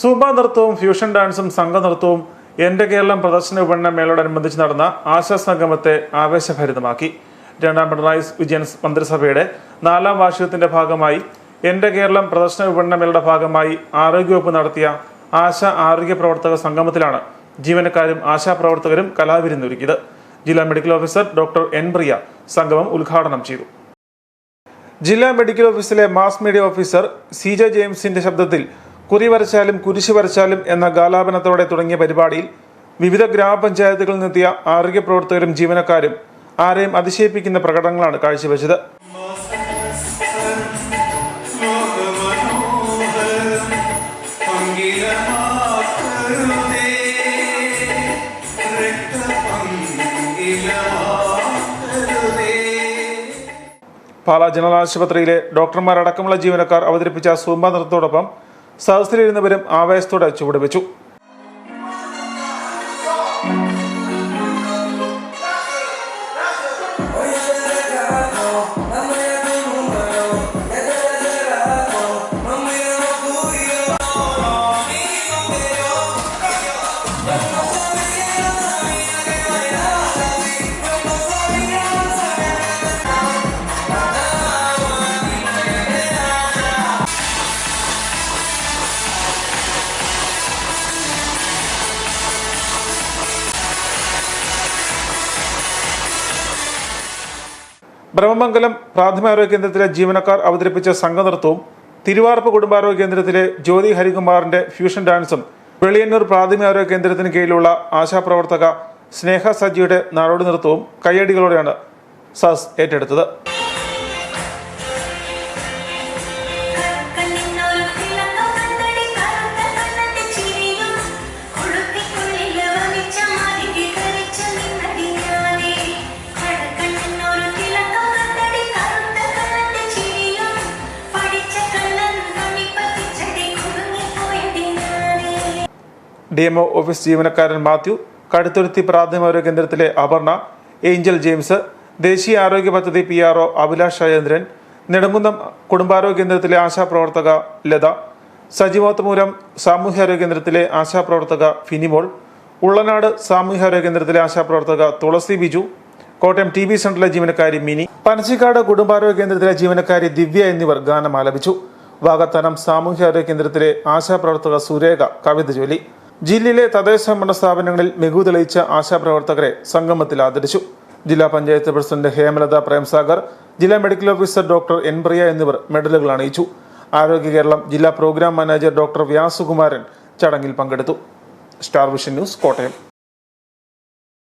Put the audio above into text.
Zumba നൃത്തവും fusion ഡാൻസും സംഘ സംഘനൃത്തവും എന്റെ കേരളം പ്രദർശന വിപണന മേളോടനുബന്ധിച്ച് നടന്ന ആശാ സംഗമത്തെ ആവേശഭരിതമാക്കി. രണ്ടാം പിണറായി വിജയൻ മന്ത്രിസഭയുടെ നാലാം വാർഷികത്തിന്റെ ഭാഗമായി എന്റെ കേരളം പ്രദർശന വിപണന മേളയുടെ ഭാഗമായി ആരോഗ്യവകുപ്പ് നടത്തിയ ആശാ ആരോഗ്യ പ്രവർത്തക സംഗമത്തിലാണ് ജീവനക്കാരും ആശാ ആശാപ്രവർത്തകരും കലാവിരുന്നൊരുക്കിയത് ജില്ലാ medical officer doctor N Priya സംഗമം ഉദ്ഘാടനം ചെയ്തു. ജില്ലാ മെഡിക്കൽ ഓഫീസിലെ mass media officer C J ജെയിംസിന്റെ ശബ്ദത്തിൽ കുറി വരച്ചാലും കുരിശ് വരച്ചാലും എന്ന ഗാലാപനത്തോടെ തുടങ്ങിയ പരിപാടിയിൽ വിവിധ ഗ്രാമപഞ്ചായത്തുകളിൽ നിന്നെത്തിയ ആരോഗ്യ പ്രവർത്തകരും ജീവനക്കാരും ആരെയും അതിശയിപ്പിക്കുന്ന പ്രകടനങ്ങളാണ് കാഴ്ചവെച്ചത്. പാലാ ജനറൽ ആശുപത്രിയിലെ ഡോക്ടർമാരടക്കമുള്ള ജീവനക്കാർ അവതരിപ്പിച്ച സൂമ്പ നൃത്തത്തോടൊപ്പം സദസ്സിലിരുന്നവരും ആവേശത്തോടെ ചുവടുവെച്ചു. ബ്രഹ്മമംഗലം പ്രാഥമികാരോഗ്യ കേന്ദ്രത്തിലെ ജീവനക്കാർ അവതരിപ്പിച്ച സംഘനൃത്തവും തിരുവാർപ്പ് കുടുംബാരോഗ്യ കേന്ദ്രത്തിലെ ജ്യോതി ഹരികുമാറിന്റെ ഫ്യൂഷൻ ഡാൻസും വെളിയന്നൂർ പ്രാഥമികാരോഗ്യ കേന്ദ്രത്തിന് കീഴിലുള്ള ആശാപ്രവർത്തക സ്നേഹ സജിയുടെ നാടോടി നൃത്തവും കയ്യടികളോടെയാണ് സസ് ഏറ്റെടുത്തത്. ഡി എംഒ ഓഫീസ് ജീവനക്കാരൻ മാത്യു കടുത്തുരുത്തി പ്രാഥമികാരോഗ്യ കേന്ദ്രത്തിലെ അപർണ ഏഞ്ചൽ ജെയിംസ് ദേശീയ ആരോഗ്യ പദ്ധതി P R O Abhilash Rajendran Nedumkunnam കുടുംബാരോഗ്യ കേന്ദ്രത്തിലെ ആശാപ്രവർത്തക ലത സജീവോത്തമൂലം സാമൂഹ്യാരോഗ്യ കേന്ദ്രത്തിലെ ആശാപ്രവർത്തക ഫിനിമോൾ ഉള്ളനാട് സാമൂഹ്യാരോഗ്യ കേന്ദ്രത്തിലെ ആശാപ്രവർത്തക തുളസി ബിജു കോട്ടയം ടി ബി സെന്ററിലെ ജീവനക്കാരി മിനി പനച്ചിക്കാട് കുടുംബാരോഗ്യ കേന്ദ്രത്തിലെ ജീവനക്കാരി ദിവ്യ എന്നിവർ ഗാനം ആലപിച്ചു വാകത്തനം സാമൂഹ്യാരോഗ്യ കേന്ദ്രത്തിലെ ആശാപ്രവർത്തക സുരേഖ കവിത ചൊല്ലി ജില്ലയിലെ തദ്ദേശ ഭരണ സ്ഥാപനങ്ങളിൽ മികവ് തെളിയിച്ച ആശാപ്രവർത്തകരെ സംഗമത്തിൽ ആദരിച്ചു. ജില്ലാ പഞ്ചായത്ത് പ്രസിഡന്റ് ഹേമലത പ്രേംസാഗർ ജില്ലാ medical officer doctor N Priya എന്നിവർ മെഡലുകൾ അണിയിച്ചു. ആരോഗ്യ കേരളം ജില്ലാ പ്രോഗ്രാം മാനേജർ ഡോക്ടർ വ്യാസുകുമാരൻ ചടങ്ങിൽ പങ്കെടുത്തു. Star Vision News Kottayam.